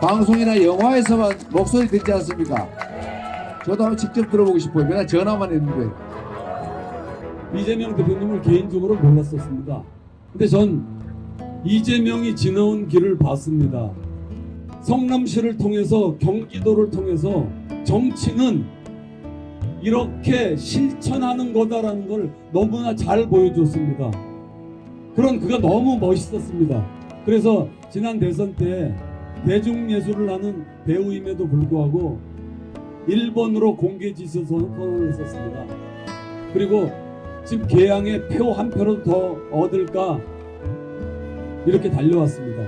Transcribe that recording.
방송이나 영화에서만 목소리 듣지 않습니까? 저도 한번 직접 들어보고 싶어요. 맨날 전화만 했는데. 이재명 대표님을 개인적으로 몰랐었습니다. 근데 전 이재명이 지나온 길을 봤습니다. 성남시를 통해서 경기도를 통해서 정치는 이렇게 실천하는 거다라는 걸 너무나 잘 보여줬습니다. 그런 그가 너무 멋있었습니다. 그래서 지난 대선 때 대중예술을 하는 배우임에도 불구하고 일본으로 공개 지시 선언을 했었습니다. 그리고 지금 개항에 표 한 표라도 더 얻을까 이렇게 달려왔습니다.